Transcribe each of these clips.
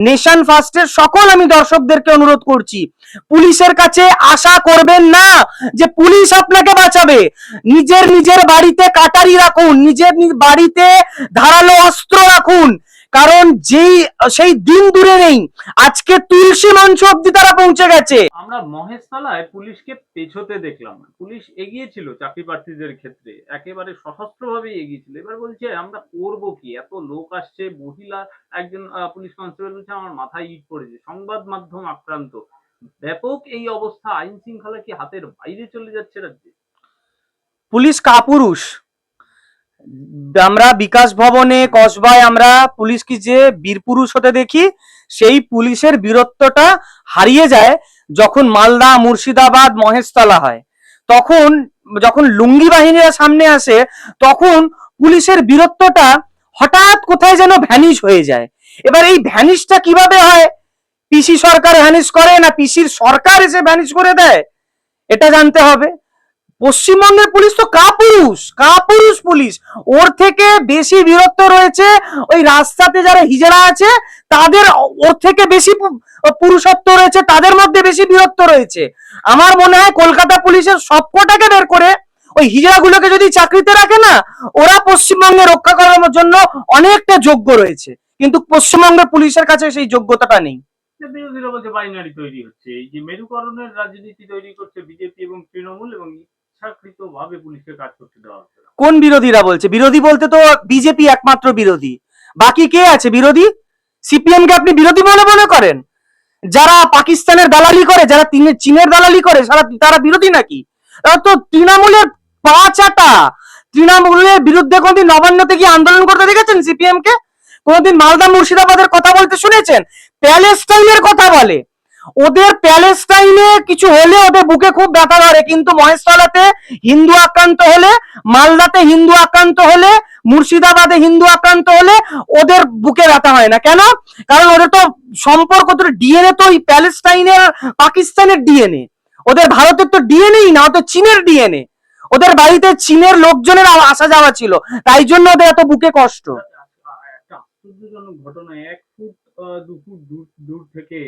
Nation ফার্স্টের সকল আমি দর্শকদেরকে অনুরোধ করছি। পুলিশের কাছে আশা করবেন না যে পুলিশ আপনাকে বাঁচাবে। নিজের নিজের বাড়িতে কাটারি রাখুন, নিজের বাড়িতে ধারালো অস্ত্র রাখুন। কারণ যেই সেই দিন দূরে নেই। আজকে তুলসী মঞ্চ অব্দি তারা পৌঁছে গেছে। আমরা মহেশতলায় পুলিশকে পেছোতে দেখলাম। পুলিশ এগিয়েছিল চাকরি প্রার্থীদের ক্ষেত্রে। একেবারে সশস্ত্র সশস্ত্রভাবে এগিয়েছিল। এবার বলছে আমরা করব কি? এত লোক আসছে মহিলা একজন পুলিশ কনস্টেবল বলছে আমার মাথায় ইট পড়েছে। সংবাদ মাধ্যম আক্রান্ত। ব্যাপক এই অবস্থা আইন শৃঙ্খলা কি হাতের বাইরে চলে যাচ্ছে রাজ্যে? পুলিশ কাপুরুষ। আমরা বিকাশ ভবনে, কসবায় আমরা পুলিশকে যে বীরপুরুষ হতে দেখি, সেই পুলিশের বীরত্বটা হারিয়ে যায় যখন মালদা, মুর্শিদাবাদ, মহেশতলা হয়। তখন, যখন লুঙ্গি বাহিনীরা সামনে আসে, তখন পুলিশের বীরত্বটা হঠাৎ কোথায় যেন ভ্যানিশ হয়ে যায়। এবার এই ভ্যানিশটা কীভাবে হয়? পিসি সরকার ভ্যানিশ করে না পিসির সরকার এসে ভ্যানিশ করে দেয়? এটা জানতে হবে। পশ্চিমবঙ্গের পুলিশ তো কাপুরুষ কাপুরুষ পুলিশ। ওর থেকে বেশি বীরত্ব রয়েছে ওই রাস্তাতে যারা হিজড়া আছে, তাদের ওর থেকে বেশি পুরুষত্ব রয়েছে, তাদের মধ্যে বেশি বীরত্ব রয়েছে। আমার মনে হয় কলকাতা পুলিশের সবকটাকে বের করে ওই হিজড়াগুলোকে যদি চাকরিতে রাখে না, ওরা পশ্চিমবঙ্গে রক্ষা করার জন্য অনেকটা যোগ্য রয়েছে। কিন্তু পশ্চিমবঙ্গের পুলিশের কাছে সেই যোগ্যতাটা নেই। বিরোধীরা বলছে বাইনারি তৈরি হচ্ছে। এই যে মেরুকরণের রাজনীতি তৈরি করছে বিজেপি এবং তৃণমূল এবং ইচ্ছাকৃত ভাবে পুলিশকে কাজ করতে দেওয়া হচ্ছে। কোন বিরোধীরা বলছে? বিরোধী বলতে তো বিজেপি একমাত্র বিরোধী। বাকি কে আছে বিরোধী? সিপিএম কে আপনি বিরোধী বলে মনে করেন? যারা পাকিস্তানের দালালি করে, যারা চীনের দালালি করে, সারা তারা বিরোধী নাকি? তো তৃণমূলের পা চাটা তৃণমূলের বিরুদ্ধে কোনদিন নবান্নতে গিয়ে আন্দোলন করতে দেখেছেন সিপিএম কে কোনদিন মালদা মুর্শিদাবাদের কথা বলতে শুনেছেন? প্যালেস্টাইনের কথা বলে। ওদের প্যালেস্টাইনে কিছু হলে ওদের বুকে খুব ব্যথা ধরে, কিন্তু মহেশতলাতে হিন্দু আক্রান্ত হলে, মালদাতে হিন্দু আক্রান্ত হলে, মুর্শিদাবাদে হিন্দু আক্রান্ত হলে ওদের বুকে ব্যথা হয় না। কেন? কারণ ওদের তো সম্পর্ক তো ডিএনএ তো প্যালেস্টাইনের, পাকিস্তানের ডিএনএ। ওদের ভারতের তো ডিএনএই না, ওদের চীনের ডিএনএ। ওদের বাড়িতে চীনের লোকজনের আসা যাওয়া ছিল। তাই জন্য ওদের এত বুকে কষ্ট। ঘটনা। এক ফুট দু ফুট দূর থেকে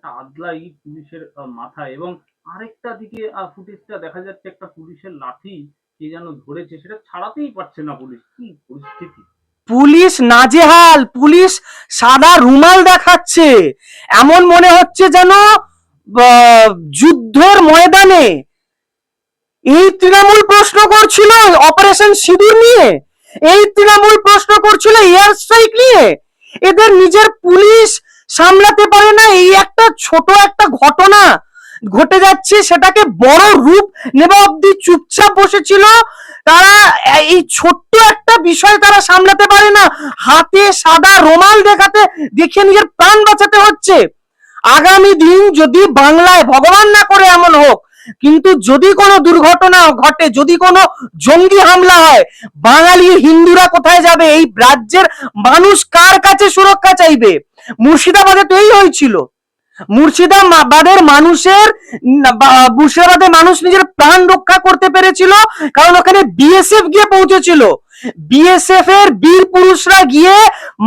একটা আদলা ইট পুলিশের মাথায় এবং আরেকটা দিকে ফুটেজটা দেখা যাচ্ছে একটা পুলিশের লাঠি কে যেন ধরেছে, সেটা ছাড়াতেই পারছে না পুলিশ। কি পরিস্থিতি? পুলিশ নাজেহাল, পুলিশ সাদা রুমাল দেখাচ্ছে। এমন মনে হচ্ছে যেন যুদ্ধের ময়দানে। এই তৃণমূল প্রশ্ন করছিল অপারেশন সিঁদুর নিয়ে। এই তৃণমূল প্রশ্ন করছিল এয়ার স্ট্রাইক নিয়ে। এদের নিজের পুলিশ সামলাতে পারে না। এই একটা ছোট একটা ঘটনা ঘটে যাচ্ছে, সেটাকে বড় রূপ নেওয়া অব্দি চুপচাপ বসেছিল। তারা এই ছোট্ট একটা বিষয় তারা সামলাতে পারে না। হাতে সাদা রোমাল দেখাতে, দেখে নিজের প্রাণ বাঁচাতে হচ্ছে। আগামী দিন যদি বাংলায় ভগবান না করে এমন হোক, কিন্তু যদি কোনো দুর্ঘটনা ঘটে, যদি কোনো জঙ্গি হামলা হয়, বাঙালি হিন্দুরা কোথায় যাবে? এই রাজ্যের মানুষ কার কাছে সুরক্ষা চাইবে? মুর্শিদাবাদে তো এই হয়েছিল। মুর্শিদাবাদের মানুষের মুর্শিদাবাদের মানুষ নিজের প্রাণ রক্ষা করতে পেরেছিল, কারণ ওখানে বিএসএফ গিয়ে পৌঁছেছিল। বিএসএফ এর বীর পুরুষরা গিয়ে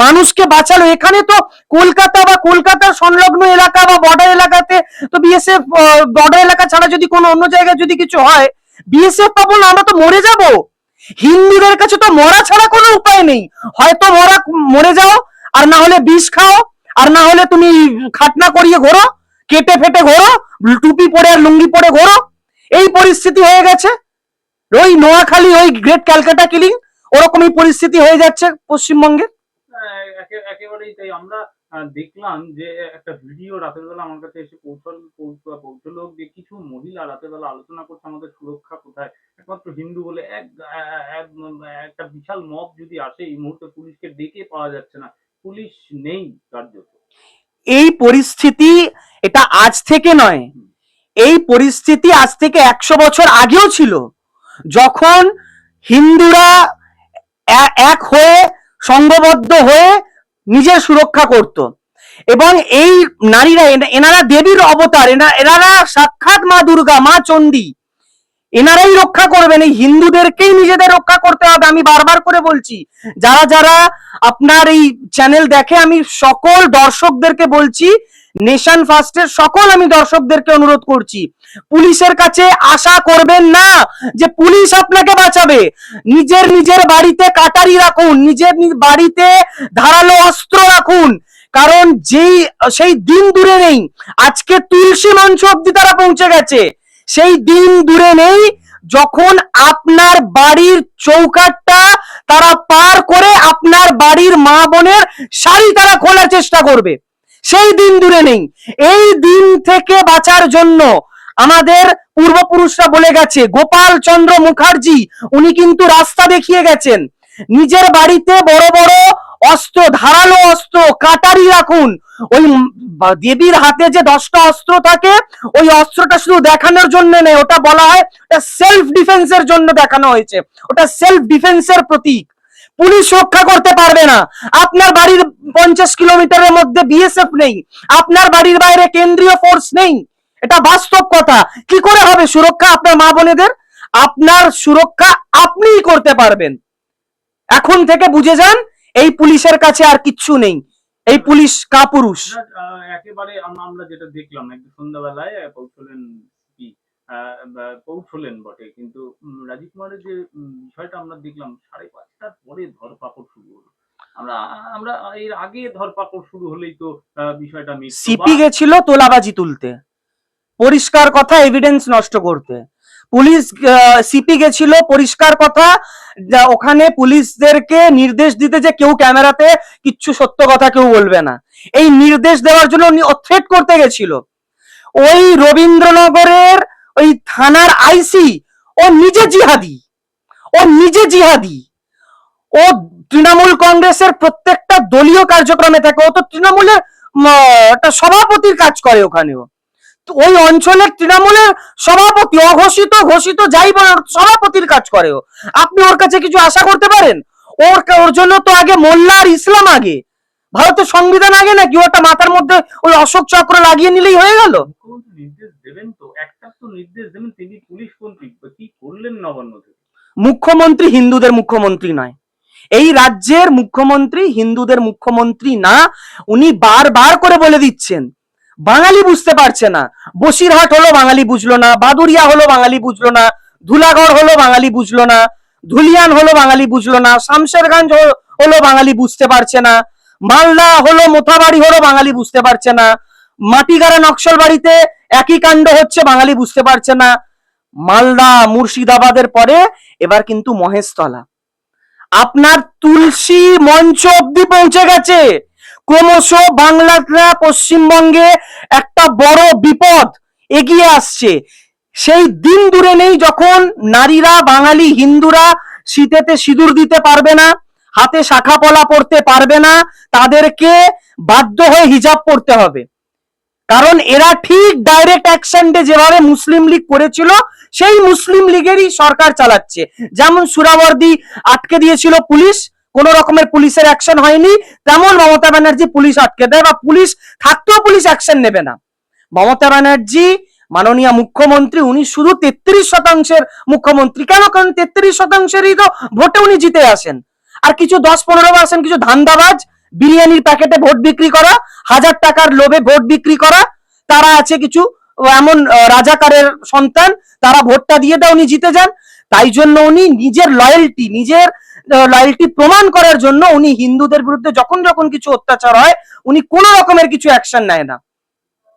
মানুষকে বাঁচালো। এখানে তো কলকাতা বা কলকাতার সংলগ্ন এলাকা বা বর্ডার এলাকাতে তো বিএসএফ বর্ডার এলাকা ছাড়া যদি কোনো অন্য জায়গায় যদি কিছু হয়, বিএসএফ পাবো না, আমরা তো মরে যাব। হিন্দুদের কাছে তো মরা ছাড়া কোনো উপায় নেই। হয়তো মরা, মরে যাও আর না হলে বিষ খাও, আর না হলে তুমি খাটনা করিয়ে ঘোরো, কেটে ফেটে ঘোরো, টুপি পরে আর লুঙ্গি পরে ঘোরো। এই পরিস্থিতি হয়ে গেছে। ওই নোয়াখালী, ওই গ্রেট ক্যালকাটা কিলিং ওরকমই পরিস্থিতি হয়ে যাচ্ছে পশ্চিমবঙ্গে। একে- একেবারেই তাই। আমরা দেখলাম যে একটা ভিডিও রাতের বেলা আমার কাছে এসে পৌঁছল, পৌঁছ- পৌঁছলো যে কিছু মহিলা রাতের বেলা আলোচনা করছে আমাদের সুরক্ষা কোথায়। একমাত্র হিন্দু বলে এক- একটা বিশাল মব যদি আসে, এই মুহূর্তে পুলিশকে ডেকে পাওয়া যাচ্ছে না। পুলিশ নেই কার্যত। এই পরিস্থিতি এটা আজ থেকে নয়। এই পরিস্থিতি আজ থেকে একশো বছর আগেও ছিল। যখন হিন্দুরা এক হয়ে সংঘবদ্ধ হয়ে নিজের সুরক্ষা করত। এবং এই নারীরা এনারা দেবীর অবতার, এনা- এনারা সাক্ষাৎ মা দুর্গা, মা চণ্ডী। এনারাই রক্ষা করবেন, এই হিন্দুদেরকেই নিজেদের রক্ষা করতে হবে, আমি বারবার করে বলছি। যারা যারা আপনার এই চ্যানেল দেখে, আমি সকল দর্শকদেরকে বলছি নেশন ফার্স্টের সকল আমি দর্শকদেরকে অনুরোধ করছি, পুলিশের কাছে আশা করবেন না যে পুলিশ আপনাকে বাঁচাবে। নিজের নিজের বাড়িতে কাটারি রাখুন, নিজের বাড়িতে ধারালো অস্ত্র রাখুন, কারণ যেই, সেই দিন দূরে নেই, আজকে তুলসী মঞ্চ অব্দি তারা পৌঁছে গেছে। সেই দিন দূরে নেই যখন আপনার বাড়ির চৌকাটটা তারা পার করে আপনার বাড়ির মা বোনের শাড়ি তারা খোলার চেষ্টা করবে। সেই দিন দূরে নেই। এই দিন থেকে বাঁচার জন্য আমাদের পূর্বপুরুষরা বলে গেছে, গোপাল চন্দ্র মুখার্জি, উনি কিন্তু রাস্তা দেখিয়ে গেছেন। নিজের বাড়িতে বড় বড় অস্ত্র, ধারালো অস্ত্র, কাটারি রাখুন। ওই দেবীর হাতে যে দশটা অস্ত্র থাকে, ওই অস্ত্রটা শুধু দেখানোর জন্য নেই ওটা বলা হয় ওটা সেলফ ডিফেন্সের জন্য দেখানো হয়েছে। ওটা সেলফ ডিফেন্সের প্রতীক। পুলিশ রক্ষা করতে পারবে না। আপনার বাড়ির পঞ্চাশ কিলোমিটারের মধ্যে বিএসএফ নেই। আপনার বাড়ির বাইরে কেন্দ্রীয় ফোর্স নেই। এটা বাস্তব কথা। কি করে হবে সুরক্ষা আপনার মা বোনেদের? আপনার সুরক্ষা আপনিই করতে পারবেন। এখন থেকে বুঝে যান, এই পুলিশের কাছে আর কিচ্ছু নেই। এই পুলিশ কাপুরুষ। একেবারে আমরা যেটা দেখলাম একটু সন্ধ্যাবেলায় পৌঁছলেন কি পৌঁছলেন বটে কিন্তু রাজীব কুমারের যে বিষয়টা আমরা দেখলাম সাড়ে পাঁচটার পরে ধরপাকড় শুরু হলো। আমরা আমরা এর আগে ধরপাকড় শুরু হলেই তো বিষয়টা সিপি গেছিল তোলাবাজি তুলতে। পরিষ্কার কথা এভিডেন্স নষ্ট করতে। পুলিশ সিপি গেছিল, পরিষ্কার কথা। ওখানে পুলিশদেরকে নির্দেশ দিতে যে কেউ ক্যামেরাতে কিচ্ছু সত্য কথা কেউ বলবে না। এই নির্দেশ দেওয়ার জন্য উনি থ্রেট করতে গেছিল। ওই রবীন্দ্রনগরের ওই থানার আইসি ও নিজে জিহাদি। ও নিজে জিহাদি। ও তৃণমূল কংগ্রেসের প্রত্যেকটা দলীয় কার্যক্রমে থাকে। ও তো তৃণমূলের একটা সভাপতির কাজ করে ওখানেও ওই অঞ্চলের তৃণমূলের সভাপতি অঘোষিত ঘোষিত যাই সভাপতির কাজ করে ও। আপনি ওর কাছে কিছু আশা করতে পারেন? ওর ওর জন্য তো আগে মোল্লা আর ইসলাম আগে। ভারতের সংবিধান আগে নাকি? ওটা মাথার মধ্যে ওই অশোক চক্র লাগিয়ে নিলেই হয়ে গেল। নির্দেশ দেবেন তো। একটা তো নির্দেশ দেবেন তিনি পুলিশ মন্ত্রী। কি করলেন নবান্ন মুখ্যমন্ত্রী হিন্দুদের মুখ্যমন্ত্রী নয়। এই রাজ্যের মুখ্যমন্ত্রী হিন্দুদের মুখ্যমন্ত্রী না উনি বারবার করে বলে দিচ্ছেন। বাঙালি বুঝতে পারছে না। বসিরহাট হলো বাঙালি বুঝলো না বাদুরিয়া হলো বাঙালি বুঝলো না, ধুলাগড় হলো বাঙালি বুঝলো না, ধুলিয়ান হলো বাঙালি বুঝলো না, শামশেরগঞ্জ হলো বাঙালি বুঝতে পারছে না, মালদা হলো মোথাবাড়ি হলো বাঙালি বুঝতে পারছে না, মাটিগাড়া নকশাল বাড়িতে একই কাণ্ড হচ্ছে বাঙালি বুঝতে পারছে না, মালদা মুর্শিদাবাদের পরে এবার কিন্তু মহেশতলা। আপনার তুলসী মঞ্চ অব্দি পৌঁছে গেছে। ক্রমশ বাংলাটা পশ্চিমবঙ্গে একটা বড় বিপদ এগিয়ে আসছে। সেই দিন দূরে নেই যখন নারীরা, বাঙালি, হিন্দুরা শীতেতে সিঁদুর দিতে পারবে না, হাতে শাখা পলা পড়তে পারবে না, তাদেরকে বাধ্য হয়ে হিজাব পড়তে হবে। কারণ এরা ঠিক ডাইরেক্ট অ্যাকশন যেভাবে মুসলিম লীগ করেছিল, সেই মুসলিম লীগেরই সরকার চালাচ্ছে। যেমন সুরাবর্দি আটকে দিয়েছিল পুলিশ কোন রকমের পুলিশের অ্যাকশন হয়নি। তেমন মমতা ব্যানার্জি পুলিশ আটকে দেয় বা পুলিশ থাকতেও পুলিশ অ্যাকশন নেবে না। মমতা ব্যানার্জি, মাননীয় মুখ্যমন্ত্রী, উনি শুধু তেত্রিশ শতাংশের মুখ্যমন্ত্রী। কেন? কারণ তেত্রিশ শতাংশেরই তো ভোটে উনি জিতে আসেন। আর কিছু দশ পনেরো পার্সেন্ট কিছু ধান্দাবাজ, বিরিয়ানির প্যাকেটে ভোট বিক্রি করা, হাজার টাকার লোভে ভোট বিক্রি করা। তারা আছে কিছু, এমন রাজাকারের সন্তান, তারা ভোটটা দিয়ে দেয়, উনি জিতে যান। তাই জন্য উনি নিজের লয়্যালটি নিজের লয়্যালটি প্রমাণ করার জন্য উনি হিন্দুদের বিরুদ্ধে যখন যখন কিছু অত্যাচার হয় উনি কোনো রকমের কিছু অ্যাকশন নেয় না।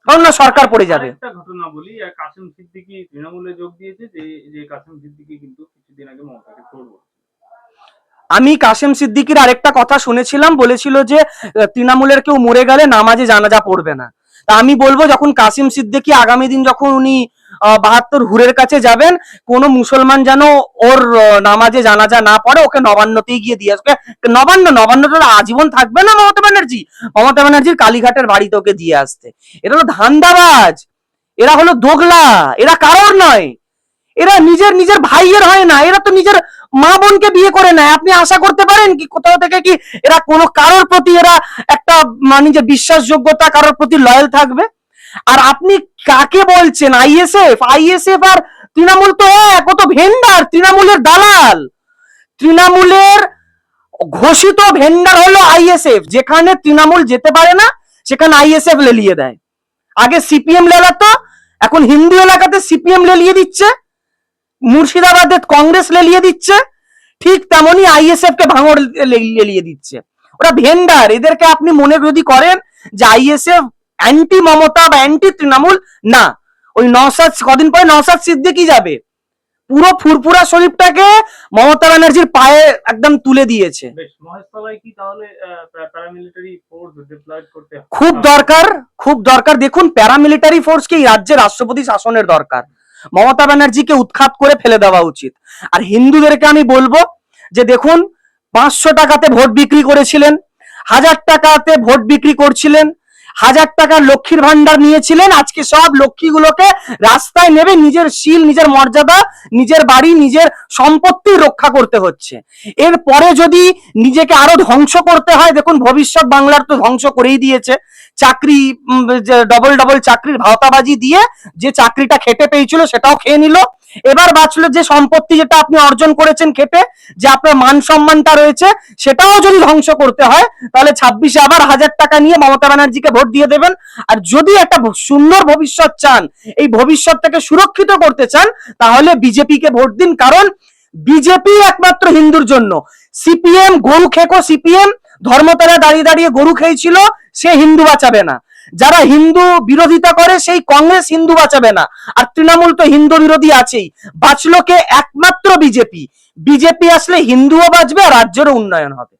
কারণ না সরকার পড়ে যাবে। একটা ঘটনা বলি কাসিম সিদ্দিকি তৃণমূলে যোগ দিয়েছে যে যে কাসিম সিদ্দিকি কিন্তু কিছুদিন আগে মমতাকে আমি কাশেম সিদ্দিকির আরেকটা কথা শুনেছিলাম বলেছিল যে তৃণমূলের কেউ মরে গেলে নামাজে জানাজা পড়বে না। তা আমি বলব যখন কাসিম সিদ্দিকি আগামী দিন যখন উনি বাহাত্তর হুরের কাছে যাবেন। কোন মুসলমান যেন ওর নামাজে জানাজা না পড়ে, ওকে নবান্নতেই গিয়ে দিয়ে আসবে। নবান্ন নবান্নটা আজীবন থাকবে না মমতা ব্যানার্জি? মমতা ব্যানার্জির কালীঘাটের বাড়িতে ওকে দিয়ে আসতে। এটা হলো ধান্দাবাজ। এরা হলো দোগলা। এরা কারোর নয়। এরা নিজের নিজের ভাইয়ের হয় না। এরা তো নিজের মা বোনকে বিয়ে করে নেয়। আপনি আশা করতে পারেন কি, কোথাও থেকে কি এরা কোনো কারোর প্রতি এরা একটা মানে নিজের বিশ্বাসযোগ্যতা, কারোর প্রতি লয়াল থাকবে? আর আপনি কাকে বলছেন? আইএসএফ আইএসএফ আর তৃণমূল তো এক, ও তো ভেন্ডার, তৃণমূলের দালাল। তৃণমূলের ঘোষিত ভেন্ডার হলো আইএসএফ যেখানে তৃণমূল যেতে পারে না, সেখানে আইএসএফ লেলিয়ে দেয়। আগে সিপিএম লেলাতো, এখন হিন্দু এলাকাতে সিপিএম লেলিয়ে দিচ্ছে, মুর্শিদাবাদে কংগ্রেস লেলিয়ে দিচ্ছে, ঠিক তেমনি আইএসএফ কে ভাঙড় লেলিয়ে দিচ্ছে। ওরা ভেন্ডার, এদেরকে আপনি মনে যদি করেন যে আইএসএফ অ্যান্টি মমতা বা অ্যান্টি তৃণমূল না। ওই নওসাদ কদিন পরে নওসাদ সিদ্দিকি যাবে? পুরো ফুরফুরা শরীফটাকে মমতা ব্যানার্জির পায়ে একদম তুলে দিয়েছে? খুব দরকার খুব দরকার। দেখুন প্যারামিলিটারি ফোর্সকে এই রাজ্যে রাষ্ট্রপতি শাসনের দরকার। মমতা ব্যানার্জিকে উৎখাত করে ফেলে দেওয়া উচিত। আর হিন্দুদেরকে আমি বলব যে দেখুন পাঁচশো টাকাতে ভোট বিক্রি করেছিলেন হাজার টাকাতে ভোট বিক্রি করছিলেন হাজার টাকার লক্ষ্মীর ভান্ডার নিয়েছিলেন। আজকে সব লক্ষ্মীগুলোকে রাস্তায় নেবে, নিজের শিল, নিজের মর্যাদা, নিজের বাড়ি, নিজের সম্পত্তি রক্ষা করতে হচ্ছে। এরপরে যদি নিজেকে আরও ধ্বংস করতে হয়, দেখুন ভবিষ্যৎ বাংলার তো ধ্বংস করেই দিয়েছে। চাকরি ডবল ডবল চাকরির ভাওতাবাজি দিয়ে যে চাকরিটা খেতে পেয়েছিল সেটাও খেয়ে নিল। এবার বাঁচলো যে সম্পত্তি যেটা আপনি অর্জন করেছেন খেটে, যে আপনার মান সম্মানটা রয়েছে, সেটাও যদি ধ্বংস করতে হয়, তাহলে ছাব্বিশে আবার হাজার টাকা নিয়ে মমতা ব্যানার্জিকে ভোট দিয়ে দেবেন। আর যদি একটা সুন্দর ভবিষ্যৎ চান, এই ভবিষ্যৎটাকে সুরক্ষিত করতে চান, তাহলে বিজেপিকে ভোট দিন। কারণ বিজেপি একমাত্র হিন্দুর জন্য। সিপিএম গরু খেকো, সিপিএম ধর্মতলা দাঁড়িয়ে দাঁড়িয়ে গরু খেয়েছিল সে হিন্দু বাঁচাবে না। যারা হিন্দু বিরোধিতা করে, সেই কংগ্রেস হিন্দু বাঁচাবে না। আর তৃণমূল তো হিন্দু বিরোধী আছেই। বাঁচলো কে একমাত্র বিজেপি? বিজেপি আসলে হিন্দুও বাঁচবে আর রাজ্যেরও উন্নয়ন হবে।